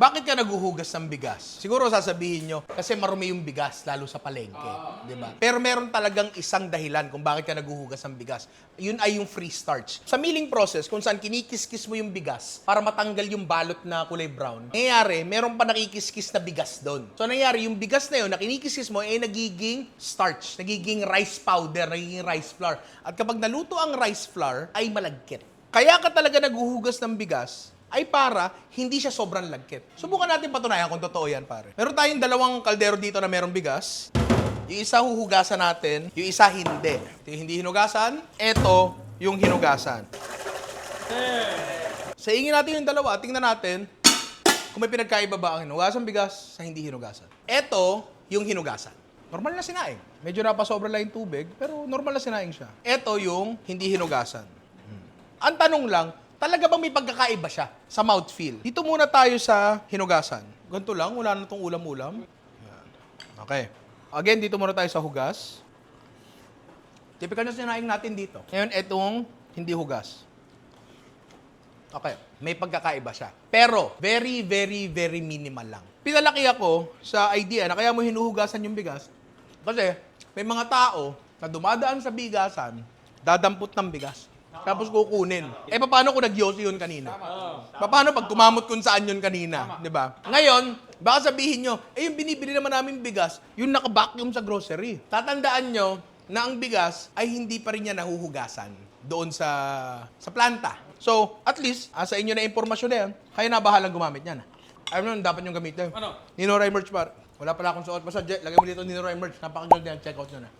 Bakit ka naguhugas ng bigas? Siguro sasabihin nyo, kasi marumi yung bigas, lalo sa palengke. di ba? Pero meron talagang isang dahilan kung bakit ka naguhugas ng bigas. Yun ay yung free starch. Sa milling process, kung saan kinikis-kis mo yung bigas para matanggal yung balot na kulay brown, nangyayari, meron pa nakikis-kis na bigas doon. So nangyayari, yung bigas na yun, na kinikis-kis mo, ay nagiging starch, nagiging rice powder, nagiging rice flour. At kapag naluto ang rice flour, ay malagkit. Kaya ka talaga naguhugas ng bigas ay para hindi siya sobrang lagkit. Subukan natin patunayan kung totoo yan, pare. Meron tayong dalawang kaldero dito na merong bigas. Yung isa huhugasan natin, yung isa hindi. Ito yung hindi hinugasan, ito yung hinugasan. Sa ingin natin yung dalawa, tingnan natin kung may pinagkaiba ba ang hinugasan bigas sa hindi hinugasan. Ito yung hinugasan. Normal na sinaing. Medyo napasobra lang yung tubig, pero normal na sinaing siya. Ito yung hindi hinugasan. Ang tanong lang, talaga bang may pagkakaiba siya sa mouthfeel? Dito muna tayo sa hinugasan. Ganito lang, wala na itong ulam-ulam. Okay. Again, dito muna tayo sa hugas. Typical na sinaing natin dito. Ngayon, itong hindi hugas. Okay, may pagkakaiba siya. Pero, very, very, very minimal lang. Pinalaki ako sa idea na kaya mo hinuhugasan yung bigas. Kasi, may mga tao na dumadaan sa bigasan, dadampot ng bigas. Tapos kukunin. Eh, paano kung nagyosi yun kanina? Paano pag kumamot kung saan yun kanina? Di ba? Ngayon, baka sabihin nyo, eh, yung binibili naman namin bigas, yung naka-vacuum sa grocery. Tatandaan nyo na ang bigas ay hindi pa rin niya nahuhugasan doon sa sa planta. So, at least, ah, sa inyo na impormasyon na yan, kayo na bahalang gumamit niyan. Ano nun, dapat yung gamitin? Ano? Ninoray merch par. Wala pala akong suot. Basta, Jet, lagay mo dito Ninoray merch. Napakaganda yan. Check out nyo na.